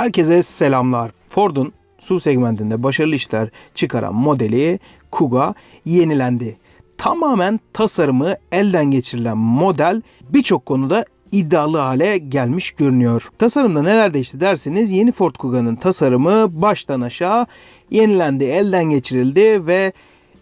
Herkese selamlar. Ford'un su segmentinde başarılı işler çıkaran modeli Kuga yenilendi. Tamamen tasarımı elden geçirilen model birçok konuda iddialı hale gelmiş görünüyor. Tasarımda neler değişti derseniz yeni Ford Kuga'nın tasarımı baştan aşağı yenilendi, elden geçirildi ve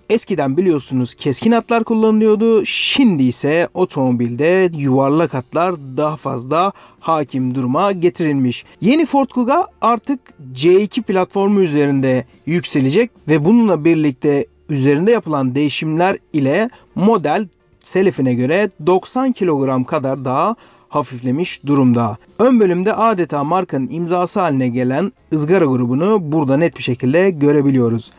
Eskiden biliyorsunuz keskin hatlar kullanılıyordu. Şimdi ise otomobilde yuvarlak hatlar daha fazla hakim duruma getirilmiş. Yeni Ford Kuga artık C2 platformu üzerinde yükselecek ve bununla birlikte üzerinde yapılan değişimler ile model selefine göre 90 kilogram kadar daha hafiflemiş durumda. Ön bölümde adeta markanın imzası haline gelen ızgara grubunu burada net bir şekilde görebiliyoruz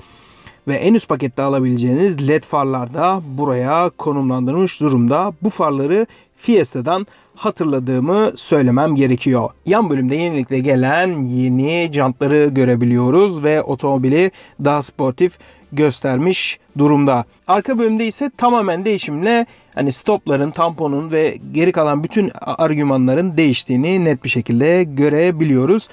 ve en üst pakette alabileceğiniz led farlar da buraya konumlandırılmış durumda. Bu farları Fiesta'dan hatırladığımı söylemem gerekiyor. Yan bölümde yenilikle gelen yeni jantları görebiliyoruz ve otomobili daha sportif göstermiş durumda. Arka bölümde ise tamamen değişimle hani stopların, tamponun ve geri kalan bütün argümanların değiştiğini net bir şekilde görebiliyoruz.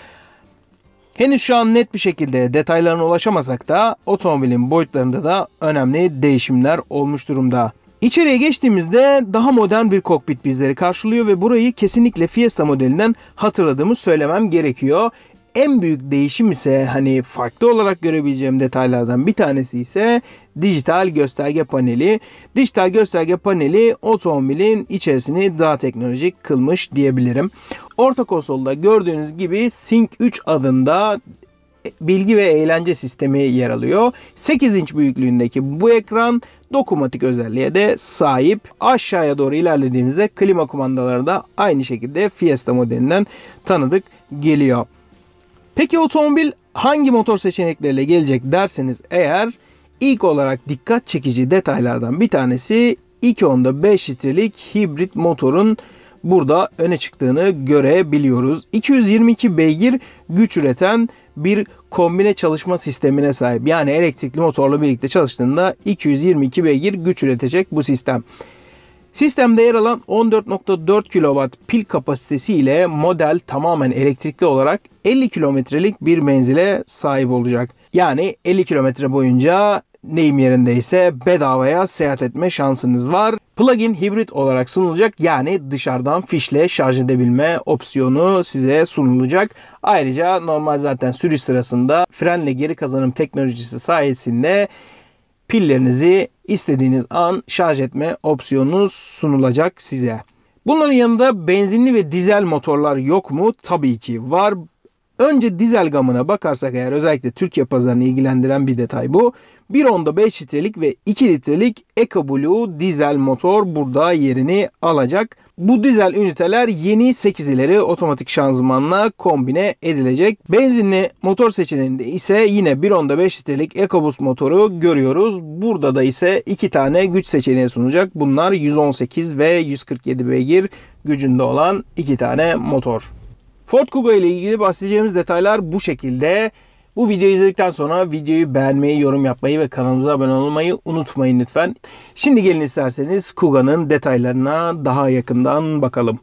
Henüz şu an net bir şekilde detaylarına ulaşamasak da otomobilin boyutlarında da önemli değişimler olmuş durumda. İçeriye geçtiğimizde daha modern bir kokpit bizleri karşılıyor ve burayı kesinlikle Fiesta modelinden hatırladığımı söylemem gerekiyor. En büyük değişim ise hani farklı olarak görebileceğim detaylardan bir tanesi ise dijital gösterge paneli. Dijital gösterge paneli otomobilin içerisini daha teknolojik kılmış diyebilirim. Orta konsolda gördüğünüz gibi Sync 3 adında bilgi ve eğlence sistemi yer alıyor. 8 inç büyüklüğündeki bu ekran dokunmatik özelliğe de sahip. Aşağıya doğru ilerlediğimizde klima kumandaları da aynı şekilde Fiesta modelinden tanıdık geliyor. Peki otomobil hangi motor seçenekleriyle gelecek derseniz eğer ilk olarak dikkat çekici detaylardan bir tanesi 2.10'da 5 litrelik hibrit motorun burada öne çıktığını görebiliyoruz. 222 beygir güç üreten bir kombine çalışma sistemine sahip. Yani elektrikli motorla birlikte çalıştığında 222 beygir güç üretecek bu sistem. Sistemde yer alan 14.4 kW pil kapasitesi ile model tamamen elektrikli olarak 50 kilometrelik bir menzile sahip olacak. Yani 50 kilometre boyunca deyim yerindeyse bedavaya seyahat etme şansınız var. Plug-in hibrit olarak sunulacak yani dışarıdan fişle şarj edebilme opsiyonu size sunulacak. Ayrıca normal zaten sürüş sırasında frenle geri kazanım teknolojisi sayesinde pillerinizi istediğiniz an şarj etme opsiyonunuz sunulacak size. Bunların yanında benzinli ve dizel motorlar yok mu? Tabii ki var. Önce dizel gamına bakarsak eğer özellikle Türkiye pazarını ilgilendiren bir detay bu. 1.10'da 5 litrelik ve 2 litrelik EcoBlue dizel motor burada yerini alacak. Bu dizel üniteler yeni 8 ileri otomatik şanzımanla kombine edilecek. Benzinli motor seçeneğinde ise yine 1.10'da 5 litrelik EcoBoost motoru görüyoruz. Burada da ise 2 tane güç seçeneği sunacak. Bunlar 118 ve 147 beygir gücünde olan 2 tane motor. Ford Kuga ile ilgili bahsedeceğimiz detaylar bu şekilde. Bu videoyu izledikten sonra videoyu beğenmeyi, yorum yapmayı ve kanalımıza abone olmayı unutmayın lütfen. Şimdi gelin isterseniz Kuga'nın detaylarına daha yakından bakalım.